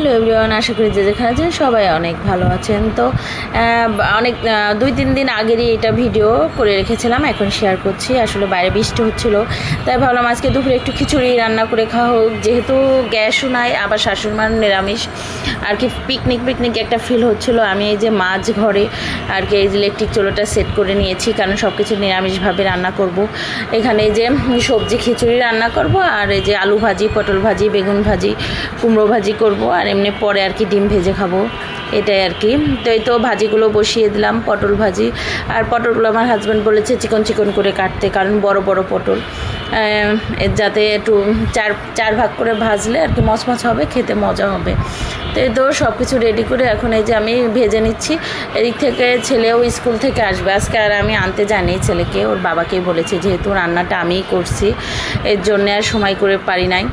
Hello everyone, আশা করি যে যেখানে আছেন সবাই অনেক ভালো আছেন। তো অনেক দুই তিন দিন আগেরই এটা ভিডিও করে রেখেছিলাম, এখন শেয়ার করছি। আসলে বাইরে বৃষ্টি হচ্ছিল, তাই ভাবলাম আজকে দুপুরে একটু খিচুড়ি রান্না করে খাওয়া হোক। যেহেতু গ্যাসও নাই, আবার শাশুড়িমার নিরামিষ, আর কি পিকনিক পিকনিক একটা ফিল হচ্ছিল। আমি এই যে মাছ ঘরে, আর কি এই যে ইলেকট্রিক চুলোটা সেট করে নিয়েছি, কারণ সব কিছু নিরামিষভাবে রান্না করব। এখানে যে সবজি খিচুড়ি রান্না করব, আর এই যে আলু ভাজি, পটল ভাজি, বেগুন ভাজি, কুমড়ো ভাজি করব, আর এমনি পরে আর কি ডিম ভেজে খাব, এটাই আর কি। তো এই তো ভাজিগুলো বসিয়ে দিলাম, পটল ভাজি। আর পটলগুলো আমার হাজব্যান্ড বলেছে চিকন চিকন করে কাটতে, কারণ বড় বড় পটল। যাতে একটু চার চার ভাগ করে ভাজলে আর কি মচমচ হবে, খেতে মজা হবে। তো এই তো সব কিছু রেডি করে এখন এই যে আমি ভেজে নিচ্ছি। এদিক থেকে ছেলেও স্কুল থেকে আসবে। আজকে আর আমি আনতে জানি ছেলেকে, ওর বাবাকেই বলেছে, যেহেতু রান্নাটা আমিই করছি, এর জন্য আর সময় করে পারি নাই।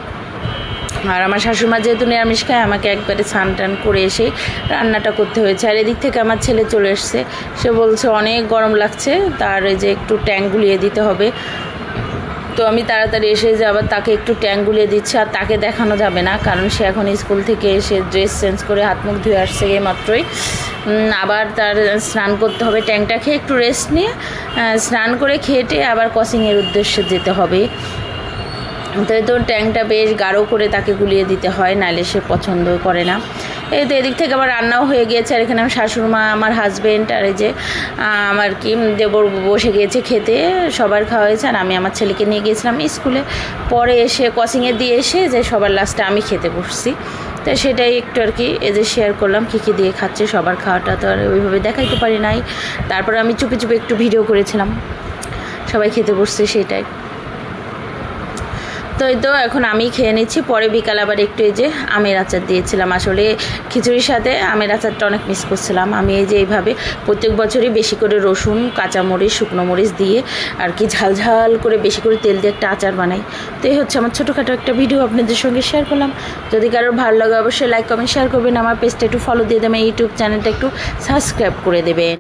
আর আমার শাশুমা যেহেতু নিরামিষ খায়, আমাকে একবারে স্নান টান করে এসেই রান্নাটা করতে হয়েছে। আর এদিক থেকে আমার ছেলে চলে এসছে। সে বলছে, অনেক গরম লাগছে, তার এই যে একটু ট্যাঙ্ক গুলিয়ে দিতে হবে। তো আমি তাড়াতাড়ি এসে যে আবার তাকে একটু ট্যাঙ্ক গুলিয়ে দিচ্ছি, আর তাকে দেখানো যাবে না, কারণ সে এখন স্কুল থেকে এসে ড্রেস চেঞ্জ করে হাত মুখ ধুয়ে আসছে এই মাত্রই। আবার তার স্নান করতে হবে ট্যাঙ্কটা খেয়ে একটু রেস্ট নিয়ে স্নান করে খেটে আবার ক্রসিংয়ের উদ্দেশ্যে যেতে হবে। তো এই তো ট্যাঙ্কটা বেশ গাঢ় করে তাকে গুলিয়ে দিতে হয় নাহলে সে পছন্দ করে না। এই তো এদিক থেকে আবার রান্নাও হয়ে গিয়েছে, আর এখানে আমার শাশুড়মা, আমার হাজব্যান্ড আর এই যে আমার কি দেবর বসে গিয়েছে খেতে, সবার খাওয়া হয়েছে, আর আমি আমার ছেলেকে নিয়ে গিয়েছিলাম স্কুলে। পরে এসে ক্রসিংয়ে দিয়ে এসে যে সবার লাস্টে আমি খেতে বসছি। তো সেটাই একটু আর কি, এই যে শেয়ার করলাম, কী কী দিয়ে খাচ্ছে, সবার খাওয়াটা তো আর ওইভাবে দেখাইতে পারি নাই। তারপরে আমি চুপি চুপি একটু ভিডিও করেছিলাম। সবাই খেতে বসছে সেটাই। তো এই তো, এখন আমি খেয়ে নিচ্ছি। পরে বিকাল আবার একটু এই যে আমের আচার দিয়েছিলাম। আসলে খিচুড়ির সাথে আমের আচারটা অনেক মিস করছিলাম। আমি এই যে এইভাবে প্রত্যেক বছরই বেশি করে রসুন, কাঁচামরিচ, শুকনো মরিচ দিয়ে আর কি ঝাল ঝাল করে বেশি করে তেল দিয়ে একটা আচার বানাই। তো এই হচ্ছে আমার ছোটোখাটো একটা ভিডিও আপনাদের সঙ্গে শেয়ার করলাম। যদি কারোর ভালো লাগে অবশ্যই লাইক কমেন্ট শেয়ার করবেন। আমার পেজটা একটু ফলো দিয়ে দেবেন। ইউটিউব চ্যানেলটা একটু সাবস্ক্রাইব করে দেবেন।